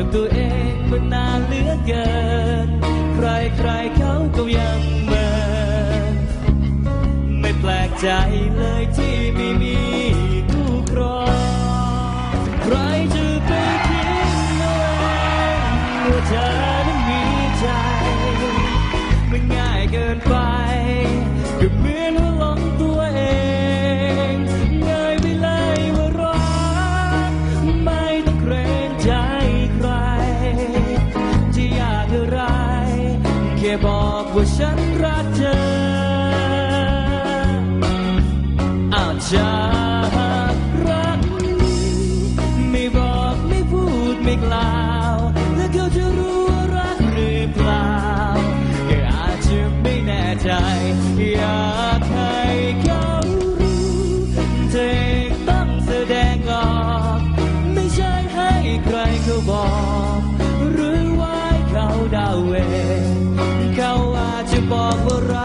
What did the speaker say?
กับตัวเองมันนานเหลือเกิน ใครใครเขาก็ยังเมินไม่แปลกใจเลยที่ไม่มีคู่ครองใครจะไปคิดเองว่าเธอ ค่บอกว่าฉันรักเธอ อาจจะรัก ไม่บอกไม่พูดไม่กล่าว แล้วเขาจะรู้ว่ารักหรือเปล่าก็อาจจะไม่แน่ใจ อยากให้เขารู้เธอต้องแสดงออก ไม่ใช่ให้ใครเขาบอก Barbara.